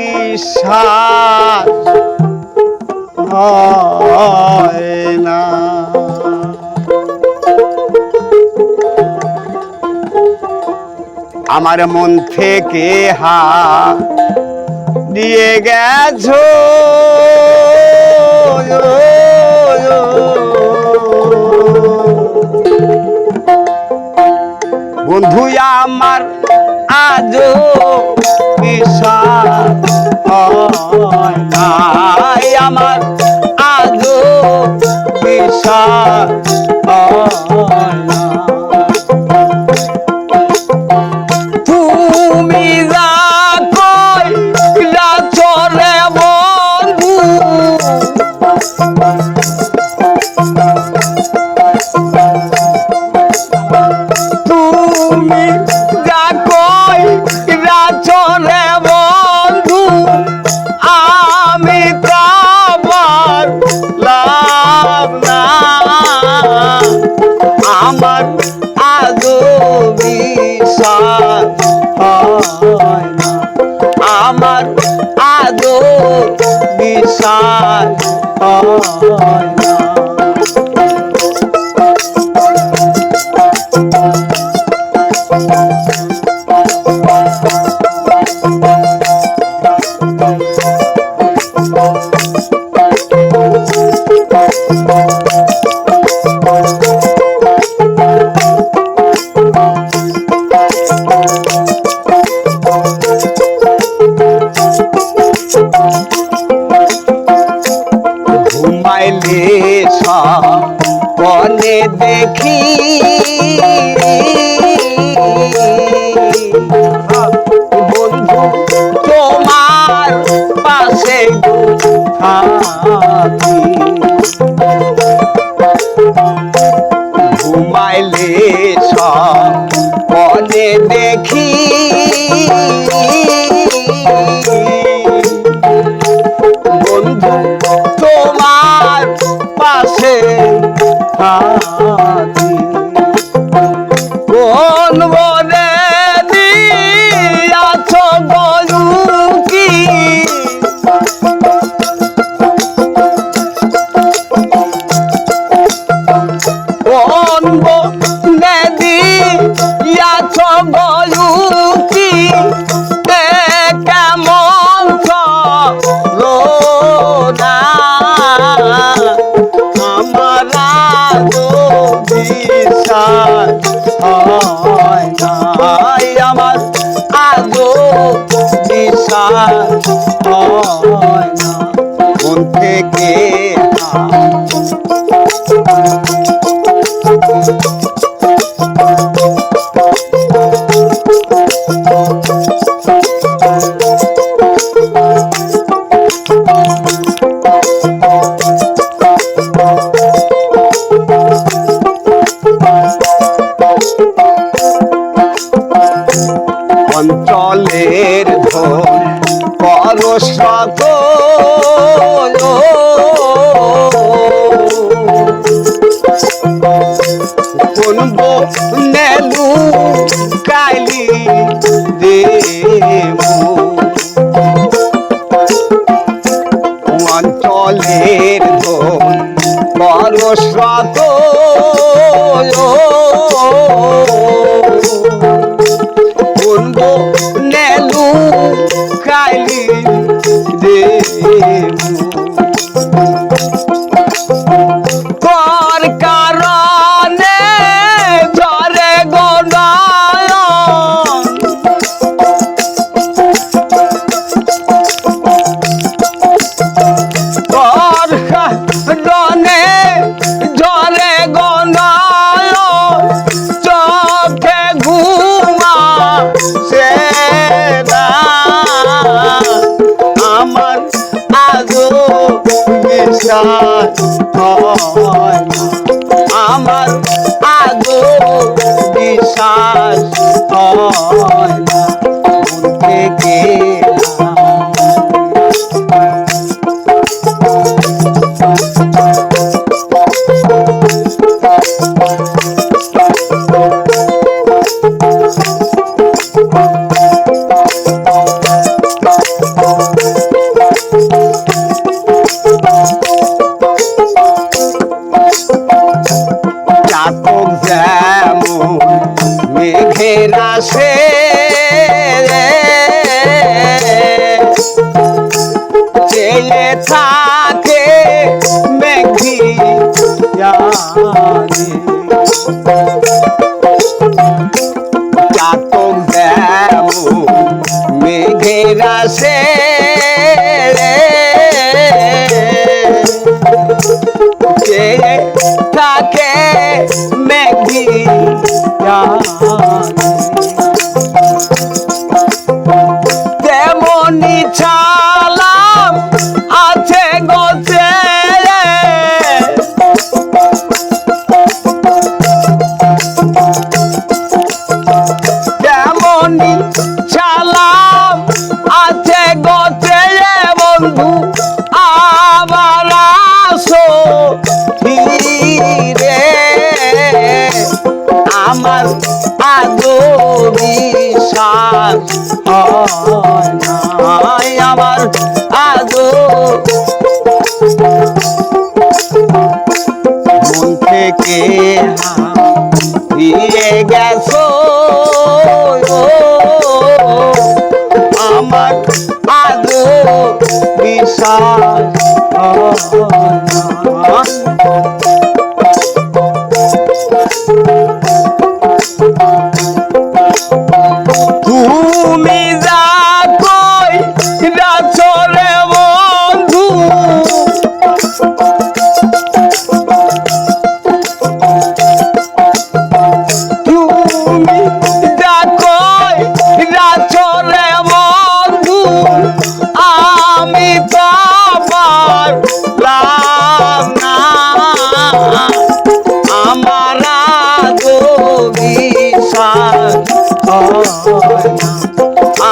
বিশ্বাস না। আমার মন থেকে হা দিয়ে গেছো। বন্ধু আমার আজও চলে বন্ধু আমি কাবার লাভ না। আমার বিশ্বাস হয় আমার বিশ্বাস হয় না। ঘুমাইলে ঘুমাইলে মনে দেখি। বিশ্বাস হয় না আমার। আজও বিশ্বাস হয় না মন থেকে অঞ্চলের ধন বলব নেলু খাইলি দেব। আমার আগো বিশ্বাস রে। কে থাকে মেঘি তেমনি ছালাম আছে গোছে তেমনি আছে বন্ধু আসো আমার আদো আমার মন থেকে হারিয়ে গেছো। বিশ্বাস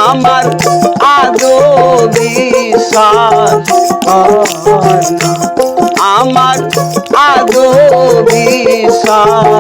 আমার আদো বিশ্বাস। আমার আদো বিশ্বাস